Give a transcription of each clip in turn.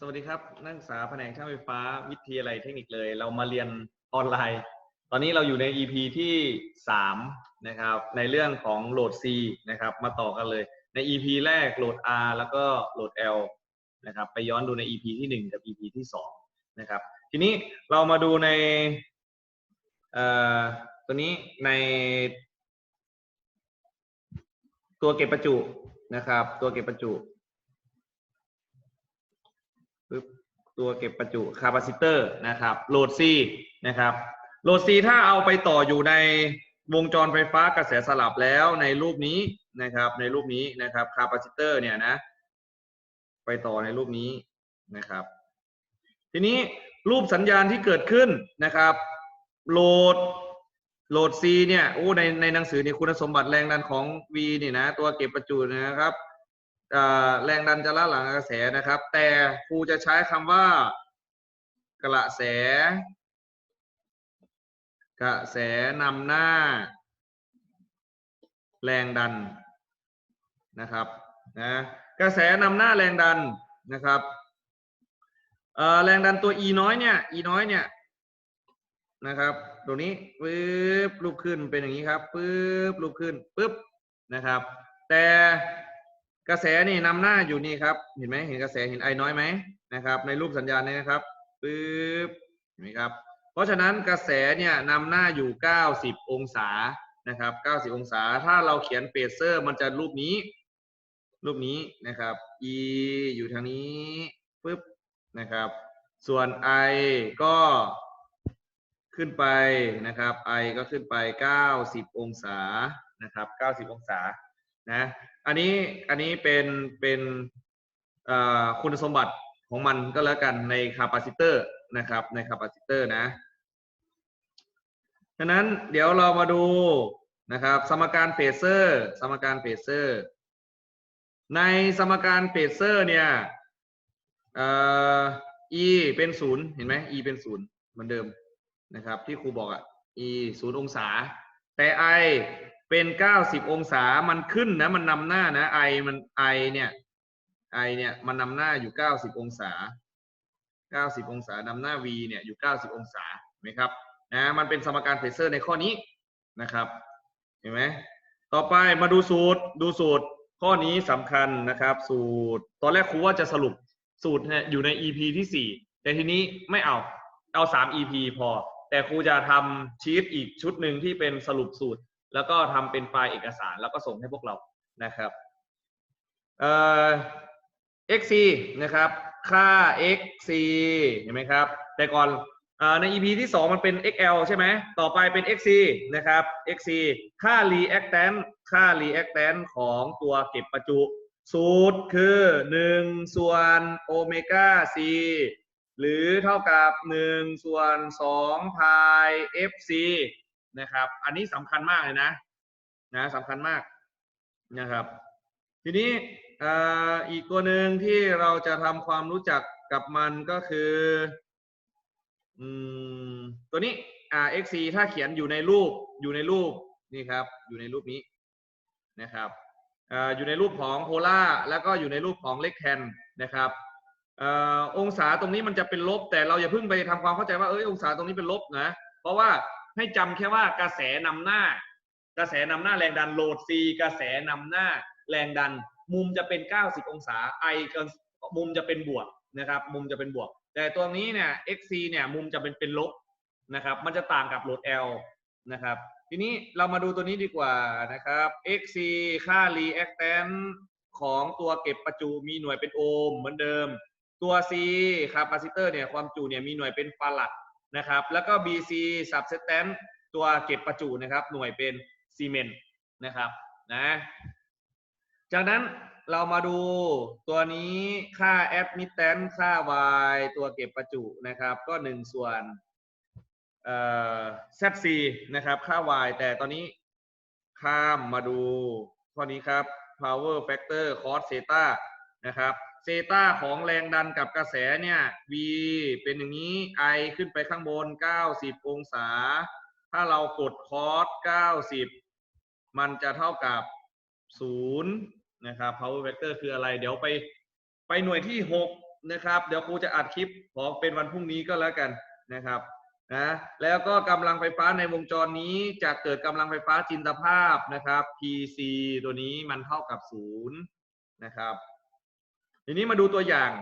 สวัสดีครับ นักศึกษาแผนกช่างไฟฟ้าวิทยาลัยเทคนิคเลย เรามาเรียนออนไลน์ ตอนนี้เราอยู่ใน EP ที่สามนะครับ ในเรื่องของโหลด C นะครับ มาต่อกันเลย ใน EP แรกโหลด R แล้วก็โหลด L นะครับ ไปย้อนดูใน EP ที่หนึ่งกับ EP ที่สองนะครับ ทีนี้เรามาดูในเอ่อตัวนี้ในตัวเก็บประจุนะครับ ตัวเก็บประจุ ปึ๊บ ตัวเก็บประจุคาปาซิเตอร์นะครับโหลด C นะครับโหลด C ถ้าเอาไปต่ออยู่ในวงจรไฟฟ้ากระแสสลับแล้วในรูปนี้นะครับในรูปนี้นะครับคาปาซิเตอร์เนี่ยนะไปต่อในรูปนี้นะครับ ทีนี้รูปสัญญาณที่เกิดขึ้นนะครับโหลดโหลด C เนี่ยโอ้ในในหนังสือนี่คุณสมบัติแรงดันของ V นี่นะตัวเก็บประจุนะครับ แรงดันจะละหลังกระแสนะครับ แต่ครูจะใช้คำว่ากระแส กระแสนำหน้า แรงดันนะครับนะกระแสนำหน้าแรงดันนะครับแรงดันตัว E น้อยเนี่ย E น้อยเนี่ยนะครับตัวนี้ปึ๊บลูกขึ้นเป็นอย่างนี้ครับปึ๊บลูกขึ้นปึ๊บนะครับ แต่ กระแสนี่นำหน้าอยู่นี่ครับ เห็นไหมเห็นกระแสเห็นไอน้อยไหมนะครับ ในรูปสัญญาณนี้นะครับปึ๊บเห็นไหมครับ เพราะฉะนั้นกระแสเนี่ยนำหน้าอยู่ 90 องศานะครับ 90 องศา ถ้าเราเขียนเฟเซอร์มันจะรูปนี้ รูปนี้นะครับ e อยู่ทางนี้ปึ๊บนะครับ ส่วน i ก็ขึ้นไปนะครับ i ก็ขึ้นไป 90 องศานะครับ 90 องศานะ อันนี้อันนี้เป็นเป็นคุณสมบัติของมันก็แล้วกันในคาปาซิเตอร์นะครับในคาปาซิเตอร์นะฉะนั้นเดี๋ยวเรามาดูนะครับสมการเฟเซอร์สมการเฟเซอร์ ในสมการเฟเซอร์เนี่ยเอ่อ e เป็นศูนย์เห็นไหม e เป็นศูนย์เหมือนเดิมนะครับที่ครูบอกอะ e ศูนย์องศา แต่ i เป็น90องศามันขึ้นนะมันนำหน้านะ i มัน i เนี่ย i เนี่ยมันนำหน้าอยู่90องศา90องศานำหน้า v เนี่ยอยู่90องศาเห็นไหมครับนะมันเป็นสมการเฟเซอร์ในข้อนี้นะครับเห็นไหมต่อไปมาดูสูตรดูสูตรข้อนี้สำคัญนะครับ สูตร ตอนแรกครูว่าจะสรุปสูตรเนี่ยอยู่ใน EP ที่ 4 แต่ทีนี้ไม่เอาเอา 3 EP พอ แต่ครูจะทำชีตอีกชุดหนึ่งที่เป็นสรุปสูตร แล้วก็ทำเป็นไฟล์เอกสารแล้วก็ส่งให้พวกเรานะครับเอ่อ xc นะครับค่า xc เห็นไหมครับ แต่ก่อนอใน EP ที่ 2 มันเป็น xl ใช่ไหม ต่อไปเป็น xc นะครับ xc ค่า reactant ค่า reactant ของตัวเก็บประจุ สูตรคือ 1 ส่วนโอเมก้า c หรือเท่ากับ 1 ส่วน2พาย fc นะครับ อันนี้สำคัญมากเลยนะนะสำคัญมากนะครับ ทีนี้อ,อีกตัวหนึ่งที่เราจะทำความรู้จักกับมันก็คืออตัวนี้อ่า xc ถ้าเขียนอยู่ในรูปอยู่ในรูปนี่ครับ อยู่ในรูปนี้นะครับอ่าอยู่ในรูปของโพล่าแล้วก็อยู่ในรูปของเล็กแทนนะครับอ่อองศาตรงนี้มันจะเป็นลบ แต่เราอย่าเพิ่งไปทำความเข้าใจว่าเอ้ยองศาตรงนี้เป็นลบนะ เพราะว่า ให้จำแค่ว่ากระแสนำหน้า กระแสนำหน้าแรงดันโหลด C กระแสนำหน้าแรงดัน มุมจะเป็น 90 องศา I ก็มุมจะเป็นบวกนะครับ มุมจะเป็นบวก แต่ตัวนี้เนี่ย XC เนี่ยมุมจะเป็นเป็นลบนะครับ มันจะต่างกับโหลด L นะครับ ทีนี้เรามาดูตัวนี้ดีกว่านะครับ XC ค่า reactant ของตัวเก็บประจุมีหน่วยเป็นโอห์มเหมือนเดิม ตัว C คาปาซิเตอร์เนี่ยความจุเนี่ยมีหน่วยเป็นฟารัด นะครับ แล้วก็ BC substance ตัวเก็บประจุนะครับ หน่วยเป็นซีเมนต์นะครับนะจากนั้นเรามาดูตัวนี้ค่า admittance ค่า y ตัวเก็บประจุนะครับ ก็หนึ่งส่วนเอ่อ zc นะครับ ค่า y แต่ตอนนี้ข้ามมาดูข้อนี้ครับ power factor cos theta นะครับ เซตาของแรงดันกับกระแสเนี่ย v เป็นอย่างนี้ i ขึ้นไปข้างบน 90 องศา ถ้าเรากดคอส90 มันจะเท่ากับ 0 นะครับ power vector คืออะไร เดี๋ยวไปไปหน่วยที่ 6 นะครับ เดี๋ยวครูจะอัดคลิปของเป็นวันพรุ่งนี้ก็แล้วกันนะครับนะแล้วก็กำลังไฟฟ้าในวงจรนี้จะเกิดกำลังไฟฟ้าจินตภาพนะครับ PC ตัวนี้มันเท่ากับศูนย์นะครับ ทีนี้มาดูตัวอย่าง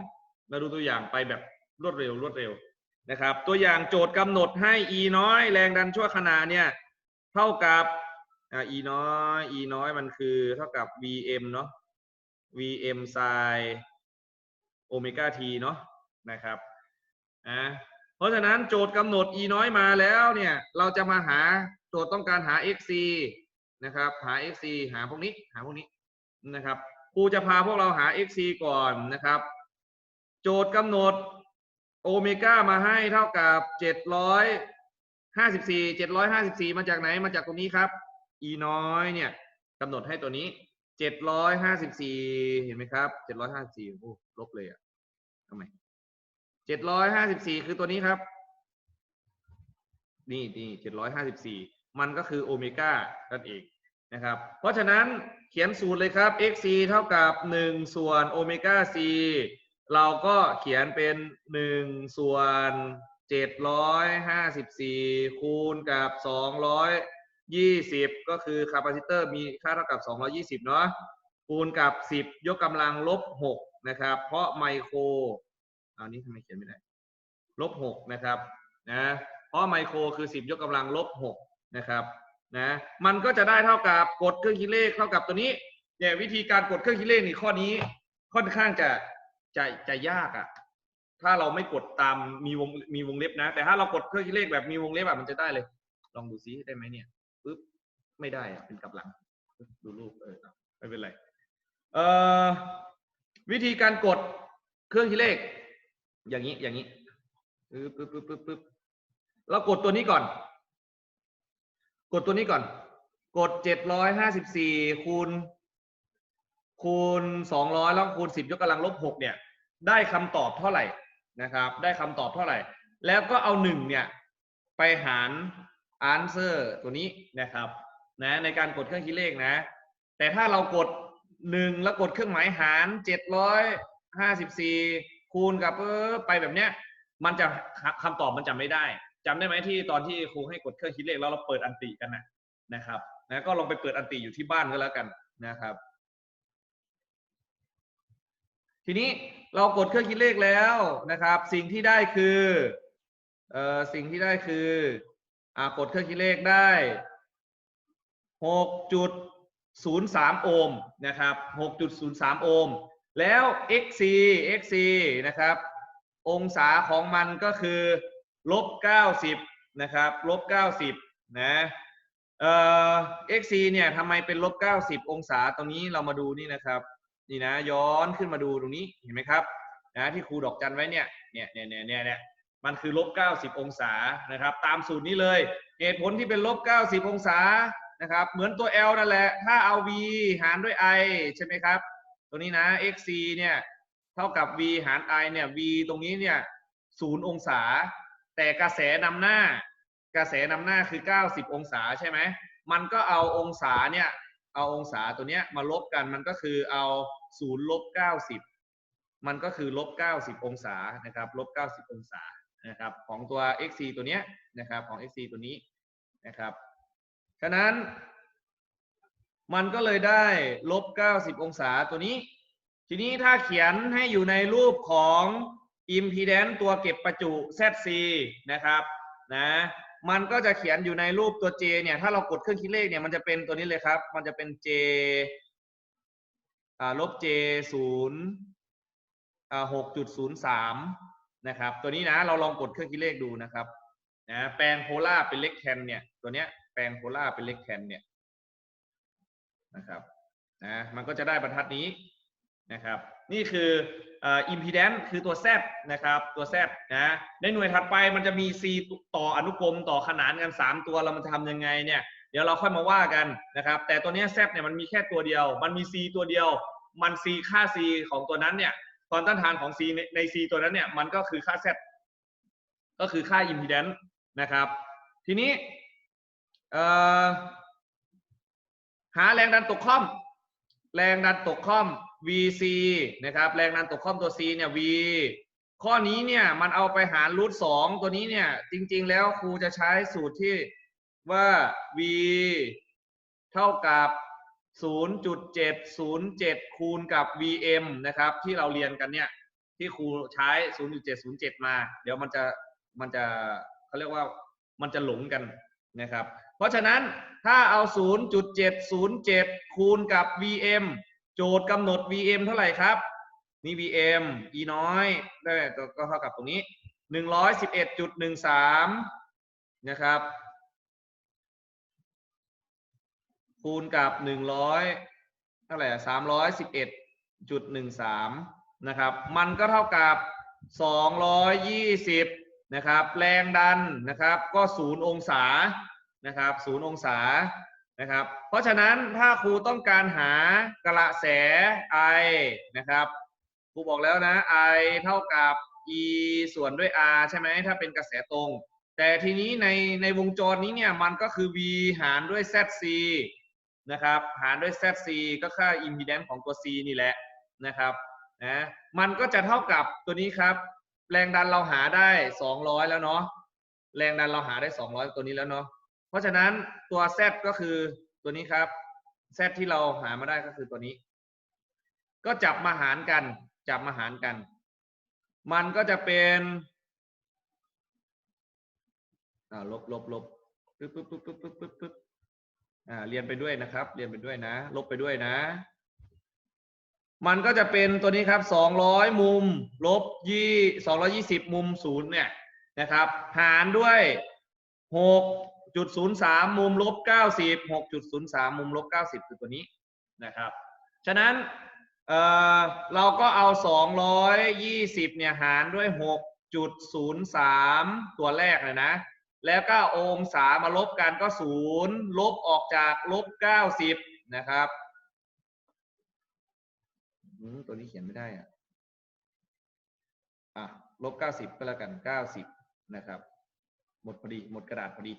มาดูตัวอย่างไปแบบรวดเร็วรวดเร็วนะครับ ตัวอย่างโจทย์กำหนดให้ E น้อย แรงดันชั่วขณะเนี่ยเท่ากับอ่า E น้อย E น้อยมันคือเท่ากับ VM เนาะ VM sin โอเมก้า t เนาะนะครับอะเพราะฉะนั้นโจทย์กำหนด e น้อยมาแล้วเนี่ยเราจะมาหาโจทย์ต้องการหา xc นะครับหา xc หาพวกนี้หาพวกนี้นะครับ ครูจะพาพวกเราหา xc ก่อนนะครับ โจทย์กำหนดโอเมก้ามาให้เท่ากับเจ็ดร้อยห้าสิบสี่เจ็ดร้อยห้าสิบสี่มาจากไหนมาจากตรงนี้ครับ e น้อยเนี่ยกำหนดให้ตัวนี้เจ็ดร้อยห้าสิบสี่เห็นไหมครับเจ็ดร้อยห้าสี่โอ้ลบเลยอะทำไมเจ็ดร้อยห้าสิบสี่คือตัวนี้ครับ นี่นี่เจ็ดร้อยห้าสิบสี่มันก็คือโอเมก้านั่นเอง นะครับ เพราะฉะนั้นเขียนสูตรเลยครับ xc เท่ากับหนึ่งส่วนโอเมก้า c เราก็เขียนเป็นหนึ่งส่วนเจ็ดร้อยห้าสิบสี่คูณกับสองร้อยยี่สิบก็คือคาปาซิเตอร์มีค่าเท่ากับสองร้อยี่สิบเนาะคูณกับสิบยกกำลังลบหกนะครับ เพราะไมโครเอานี้ทำไมเขียนไม่ได้ลบหกนะครับนะเพราะไมโครคือสิบยกกำลังลบหกนะครับ นะมันก็จะได้เท่ากับกดเครื่องคิดเลขเท่ากับตัวนี้เนี่ยวิธีการกดเครื่องคิดเลขนี่ข้อนี้ค่อนข้างจะจะจะยากอะ่ะ ถ้าเราไม่กดตามมีวงมีวงเล็บนะ แต่ถ้าเรากดเครื่องคิดเลขแบบมีวงเล็บแบบมันจะได้เลย ลองดูซิได้ไหมเนี่ยปึ๊บไม่ได้อะเป็นกลับหลัง ดูรูปเออไม่เป็นไรเอ่อวิธีการกดเครื่องคิดเลข อย่างนี้อย่างนี้ปึ๊บปึ๊บปึ๊บปึ๊บปึ๊บเรากดตัวนี้ก่อน กดตัวนี้ก่อน กดเจ็ดร้อยห้าสิบสี่คูณ คูณสองร้อยแล้วคูณสิบยกกำลังลบหกเนี่ย ได้คำตอบเท่าไหร่นะครับ ได้คำตอบเท่าไหร่ แล้วก็เอาหนึ่งเนี่ย ไปหาร answer ตัวนี้นะครับนะในการกดเครื่องคิดเลขนะ แต่ถ้าเรากดหนึ่งแล้วกดเครื่องหมายหารเจ็ดร้อยห้าสิบสี่คูณกับเออไปแบบเนี้ย มันจะคำตอบมันจำไม่ได้ จำได้ไหมที่ตอนที่ครูให้กดเครื่องคิดเลขแล้วเราเปิดอันติกันนะนะครับนะก็ลองไปเปิดอันติอยู่ที่บ้านก็แล้วกันนะครับ ทีนี้เรากดเครื่องคิดเลขแล้วนะครับ สิ่งที่ได้คือเอ่อสิ่งที่ได้คืออ่ากดเครื่องคิดเลขได้หกจุดศูนย์สามโอห์มนะครับหกจุดศูนย์สามโอห์มแล้ว xc xc นะครับ องศาของมันก็คือ ลบเก้าสิบนะครับลบเก้าสิบนะเอ่อ xc เนี่ยทำไมเป็นลบเก้าสิบองศาตรงนี้เรามาดูนี่นะครับนี่นะย้อนขึ้นมาดูตรงนี้เห็นไหมครับนะที่ครูดอกจันไว้เนี่ยเนี่ยเนี่ยเนี่ยเนี่ยมันคือลบเก้าสิบองศานะครับ ตามสูตรนี้เลยเหตุผลที่เป็นลบเก้าสิบองศานะครับเหมือนตัว L นั่นแหละ ถ้าเอา v หารด้วย i ใช่ไหมครับ ตัวนี้นะ xc เนี่ยเท่ากับ v หาร i เนี่ย v ตรงนี้เนี่ยศูนย์องศา แต่กระแสนำหน้า กระแสนำหน้าคือ 90 องศาใช่ไหมมันก็เอาองศาเนี่ยเอาองศาตัวเนี้ยมาลบกันมันก็คือเอาศูนย์ลบ90 มันก็คือลบ90 องศานะครับลบ90 องศานะครับของตัว xc ตัวเนี้ยนะครับของ xc ตัวนี้นะครับฉะนั้น มันก็เลยได้ลบ90 องศาตัวนี้ ทีนี้ถ้าเขียนให้อยู่ในรูปของ impedance ตัวเก็บประจุ ZC นะครับนะมันก็จะเขียนอยู่ในรูปตัว J เนี่ยถ้าเรากดเครื่องคิดเลขเนี่ยมันจะเป็นตัวนี้เลยครับ มันจะเป็น J ลบ J ศูนย์อ่าหกจุดศูนย์สามนะครับ ตัวนี้นะเราลองกดเครื่องคิดเลขดูนะครับนะแปลงโพล่าเป็นเลขแคนเนี่ย ตัวเนี้ยแปลงโพล่าเป็นเลขแคนเนี่ยนะครับนะมันก็จะได้บรรทัดนี้นะครับ นี่คืออ่า impedance คือตัว Z นะครับตัว Z นะในหน่วยถัดไปมันจะมี C ต่ออนุกรมต่อขนานกัน 3 ตัวเรามันจะทำยังไงเนี่ยเดี๋ยวเราค่อยมาว่ากันนะครับแต่ตัวนี้ย Z เนี่ยมันมีแค่ตัวเดียว มันมี C ตัวเดียว มัน C ค่า C ของตัวนั้นเนี่ยความต้านทานของ C ใน C ตัวนั้นเนี่ยมันก็คือค่า Z ก็คือค่า impedance นะครับ ทีนี้หาแรงดันตกค่อม แรงดันตกค่อม VC นะครับแรงดันตกข้อมตัว C เนี่ย V ข้อนี้เนี่ยมันเอาไปหารรูทสองตัวนี้เนี่ย จริง ๆ แล้วครูจะใช้สูตรที่ว่า V เท่ากับ 0.707 คูณกับ VM นะครับ ที่เราเรียนกันเนี่ย ที่ครูใช้ 0.707 มา เดี๋ยวมันจะมันจะเขาเรียกว่ามันจะหลงกันนะครับ เพราะฉะนั้นถ้าเอา 0.707 คูณกับ VM โจทย์กำหนด VM เท่าไหร่ครับ นี่ VM E น้อยได้ก็เท่ากับตรงนี้ 111.13 นะครับ คูณกับ 100 เท่าไหร่สามร้อยสิบเอ็ดจุดหนึ่งสามนะครับ มันก็เท่ากับสองร้อยยี่สิบนะครับ แรงดันนะครับ ก็ศูนย์องศา นะครับศูนย์องศา นะครับ เพราะฉะนั้นถ้าครูต้องการหากระแส I นะครับครูบอกแล้วนะ I เท่ากับ E ส่วนด้วย R ใช่ไหมถ้าเป็นกระแสตรง แต่ทีนี้ในในวงจรนี้เนี่ยมันก็คือ V หารด้วย ZC นะครับหารด้วย ZC ก็ค่า impedance ของตัว C นี่แหละนะครับนะมันก็จะเท่ากับตัวนี้ครับ แรงดันเราหาได้ 200 แล้วเนาะแรงดันเราหาได้ 200 ตัวนี้แล้วเนาะ ราะฉะนั้นตัว Z ก็คือตัวนี้ครับ Z ที่เราหามาได้ก็คือตัวนี้ ก็จับมาหารกัน จับมาหารกัน มันก็จะเป็นลบลบลบปึ๊บปึ๊บปึ๊บปึ๊บปึ๊บปึ๊บปึ๊บอ่าเรียนไปด้วยนะครับ เรียนไปด้วยนะ ลบไปด้วยนะ มันก็จะเป็นตัวนี้ครับ200มุม ลบยี่220มุมศูนย์เนี่ยนะครับ หารด้วยหก 6.03มุมลบ90 6.03มุมลบ90คือตัวนี้นะครับ ฉะนั้นเออเราก็เอา220เนี่ยหารด้วย6.03ตัวแรกเลยนะ แล้วก็องศามาลบกันก็ศูนย์ลบออกจากลบ90นะครับตัวนี้เขียนไม่ได้อะอะลบ90ก็แล้วกัน90นะครับ หมดพอดี หมดกระดาษพอดี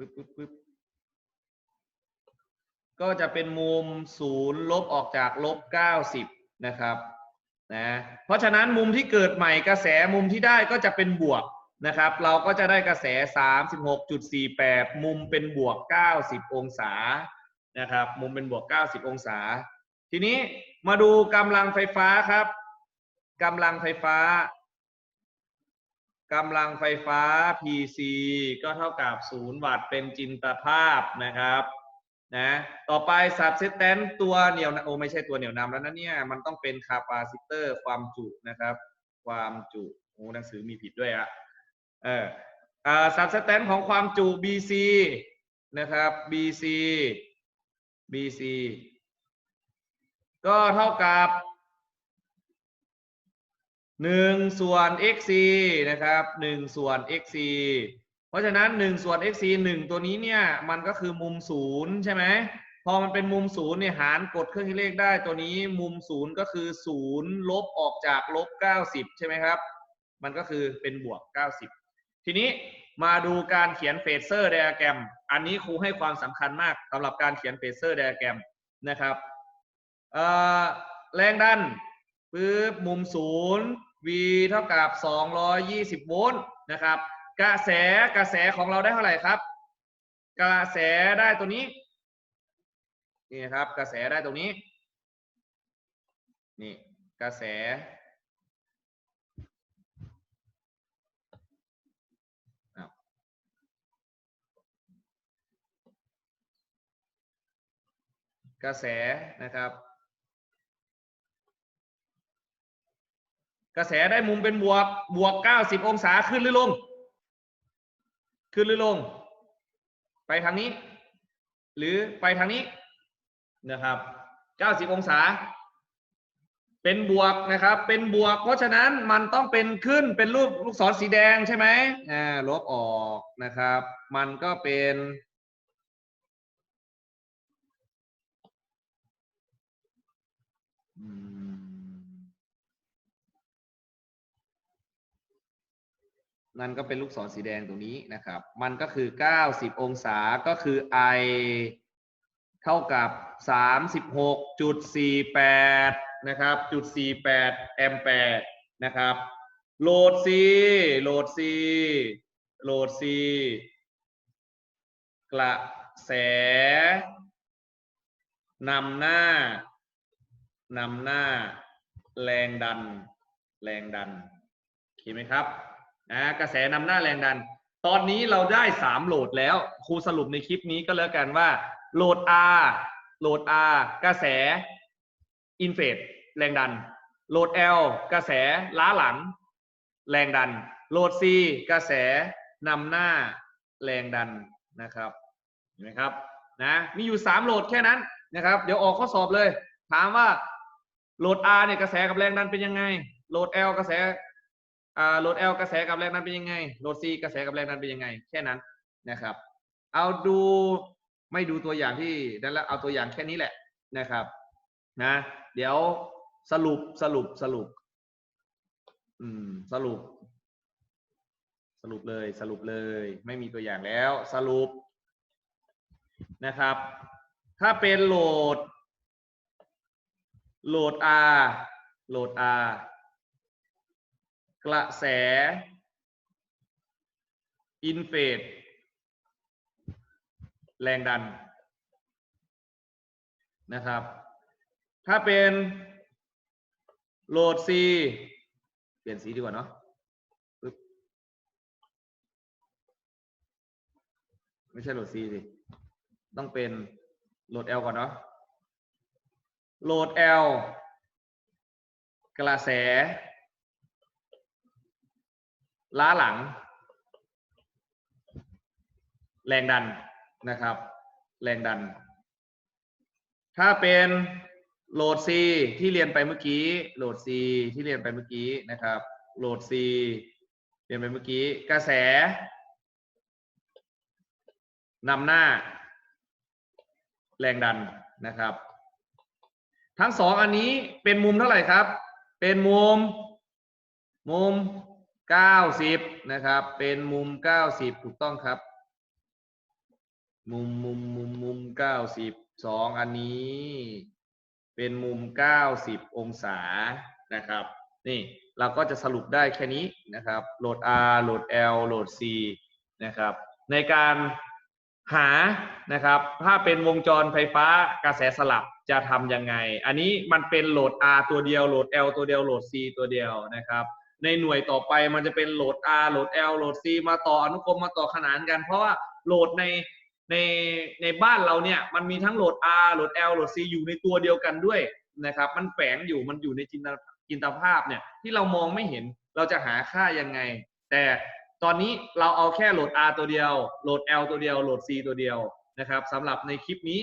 ปึ๊บปึ๊บปึ๊บก็จะเป็นมุมศูนย์ลบออกจากลบ90นะครับนะเพราะฉะนั้นมุมที่เกิดใหม่กระแสมุมที่ได้ก็จะเป็นบวกนะครับ เราก็จะได้กระแส 36.48 มุมเป็นบวก 90 องศานะครับ มุมเป็นบวก 90 องศา ทีนี้มาดูกำลังไฟฟ้าครับกำลังไฟฟ้า กำลังไฟฟ้า PC ก็เท่ากับ 0 วัตต์เป็นจินตภาพนะครับนะต่อไปสับเซตนตัวเหนียวนำโอ้ไม่ใช่ตัวเหนียวนำแล้วนะเนี่ย มันต้องเป็นคาปาซิเตอร์ความจุนะครับ ความจุโอ้หนังสือมีผิดด้วยอะเอออ่าสับเซตแตนของความจุ BC นะครับ BC BC ก็เท่ากับ หนึ่งส่วน xc นะครับหนึ่งส่วน xc เพราะฉะนั้นหนึ่งส่วน xc หนึ่งตัวนี้เนี่ยมันก็คือมุมศูนย์ใช่ไหมพอมันเป็นมุมศูนย์เนี่ยหารกดเครื่องคิดเลขได้ตัวนี้มุมศูนย์ก็คือศูนย์ลบออกจากลบเก้าสิบใช่ไหมครับ มันก็คือเป็นบวกเก้าสิบทีนี้มาดูการเขียนเฟเซอร์ไดอะแกรม อันนี้ครูให้ความสำคัญมากสำหรับการเขียนเฟเซอร์ไดอะแกรมนะครับแรงดันปึ๊บมุมศูนย์ V เท่ากับ 220 โวลต์นะครับ กระแสกระแสของเราได้เท่าไหร่ครับ กระแสได้ตัวนี้นี่ครับ กระแสได้ตรงนี้ นี่กระแส กระแสนะครับ กระแสได้มุมเป็นบวก บวก90องศาขึ้นหรือลง ขึ้นหรือลง ไปทางนี้ หรือไปทางนี้นะครับ90องศา เป็นบวกนะครับ เป็นบวก เพราะฉะนั้นมันต้องเป็นขึ้นเป็นรูปลูกศรสีแดงใช่ไหมอ่าลบออกนะครับ มันก็เป็นอืม นั่นก็เป็นลูกศรสีแดงตรงนี้นะครับ มันก็คือ 90 องศาก็คือ I เท่ากับ 36.48 นะครับจุด48 แอมแปร์นะครับ โหลด C โหลด C โหลด C กระแสนำหน้านำหน้า แรงดัน แรงดันโอเคไหมครับ นะกระแสนำหน้าแรงดัน ตอนนี้เราได้สามโหลดแล้วครูสรุปในคลิปนี้ก็แล้วกันว่า โหลด R โหลด R กระแสอินเฟสแรงดัน โหลด L กระแสล้าหลัง แรงดัน โหลด C กระแสนำหน้าแรงดันนะครับเห็นไหมครับนะมีอยู่ 3 โหลดแค่นั้นนะครับ เดี๋ยวออกข้อสอบเลย ถามว่าโหลด R เนี่ยกระแสกับแรงดันเป็นยังไง โหลด L กระแส โหลด L กระแสกับแรงดันเป็นยังไง โหลด C กระแสกับแรงดันเป็นยังไง แค่นั้นนะครับ เอาดูไม่ดูตัวอย่างที่นั่นแล้วเอาตัวอย่างแค่นี้แหละนะครับนะเดี๋ยวสรุปสรุปสรุป อืมสรุป สรุปเลยสรุปเลย ไม่มีตัวอย่างแล้ว สรุปนะครับ ถ้าเป็นโหลด โหลด R โหลด R กระแสอินเฟสแรงดันนะครับ ถ้าเป็นโหลด C เปลี่ยนสีดีกว่าเนาะไม่ใช่โหลด C สิ ต้องเป็นโหลด L ก่อนเนาะโหลด L กระแส ล้าหลัง แรงดันนะครับ แรงดัน ถ้าเป็นโหลด C ที่เรียนไปเมื่อกี้โหลด C ที่เรียนไปเมื่อกี้นะครับโหลด C เรียนไปเมื่อกี้ กระแสนำหน้า แรงดันนะครับ ทั้งสองอันนี้เป็นมุมเท่าไหร่ครับ เป็นมุม มุม 90 นะครับ เป็นมุม 90 ถูกต้องครับ มุมมุมมุมมุม 90สองอันนี้ เป็นมุม 90 องศานะครับ นี่เราก็จะสรุปได้แค่นี้นะครับ โหลด R โหลด L โหลด C นะครับ ในการหานะครับ ถ้าเป็นวงจรไฟฟ้ากระแสสลับจะทำยังไง อันนี้มันเป็นโหลด R ตัวเดียว โหลด L ตัวเดียว โหลด C ตัวเดียวนะครับ ในหน่วยต่อไปมันจะเป็นโหลด R โหลด L โหลด C มาต่ออนุกรมมาต่อขนานกัน เพราะว่าโหลดในในในบ้านเราเนี่ยมันมีทั้งโหลด R โหลด L โหลด C อยู่ในตัวเดียวกันด้วยนะครับ มันแฝงอยู่มันอยู่ในจินตจินตภาพเนี่ยที่เรามองไม่เห็นเราจะหาค่ายังไง แต่ตอนนี้เราเอาแค่โหลด R ตัวเดียว โหลด L ตัวเดียว โหลด C ตัวเดียวนะครับสำหรับในคลิปนี้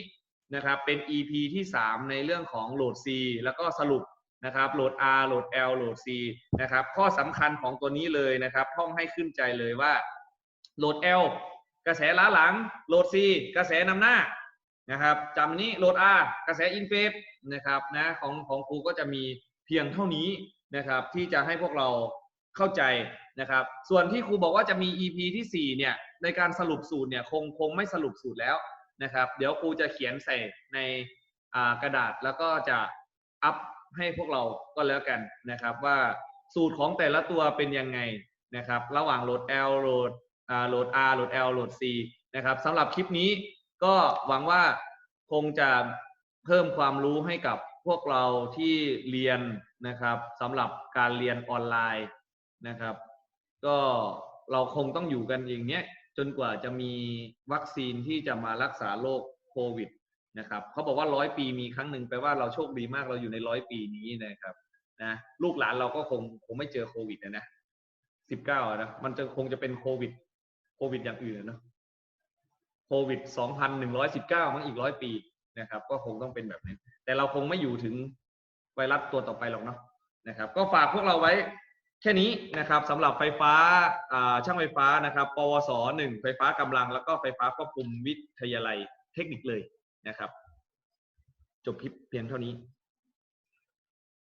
นะครับเป็น EP ที่ 3 ในเรื่องของโหลด C แล้วก็สรุป นะครับโหลด R โหลด L โหลด C นะครับข้อสำคัญของตัวนี้เลยนะครับท่องให้ขึ้นใจเลยว่าโหลด L กระแสล้าหลังโหลด C กระแสนำหน้านะครับจำนี้โหลด R กระแสอินเฟสนะครับนะของของครูก็จะมีเพียงเท่านี้นะครับที่จะให้พวกเราเข้าใจนะครับ ส่วนที่ครูบอกว่าจะมี EP ที่ 4 เนี่ยในการสรุปสูตรเนี่ยคงคงไม่สรุปสูตรแล้วนะครับ เดี๋ยวครูจะเขียนใส่ในกระดาษแล้วก็จะอัพ ให้พวกเราก็แล้วกันนะครับ ว่าสูตรของแต่ละตัวเป็นยังไงนะครับ ระหว่างโหลด L โหลดอ่าโหลด R โหลด L โหลด C นะครับสำหรับคลิปนี้ก็หวังว่าคงจะเพิ่มความรู้ให้กับพวกเราที่เรียนนะครับสำหรับการเรียนออนไลน์นะครับ ก็เราคงต้องอยู่กันอย่างเนี้ยจนกว่าจะมีวัคซีนที่จะมารักษาโรคโควิด นะครับเขาบอกว่าร้อยปีมีครั้งหนึ่งแปลว่าเราโชคดีมากเราอยู่ในร้อยปีนี้นะครับนะลูกหลานเราก็คงคงไม่เจอโควิดนะนะสิบเก้านะมันจะคงจะเป็นโควิด โควิดอย่างอื่นนะโควิดสองพันหนึ่งร้อยสิบเก้ามั้งอีกร้อยปีนะครับ ก็คงต้องเป็นแบบนั้น แต่เราคงไม่อยู่ถึงไวรัสตัวต่อไปหรอกเนาะนะครับ ก็ฝากพวกเราไว้แค่นี้นะครับสำหรับไฟฟ้าอ่าช่างไฟฟ้านะครับ ปวสหนึ่งไฟฟ้ากำลังแล้วก็ไฟฟ้าควบคุมวิทยาลัยเทคนิคเลย นะครับ จบคลิปเพียงเท่านี้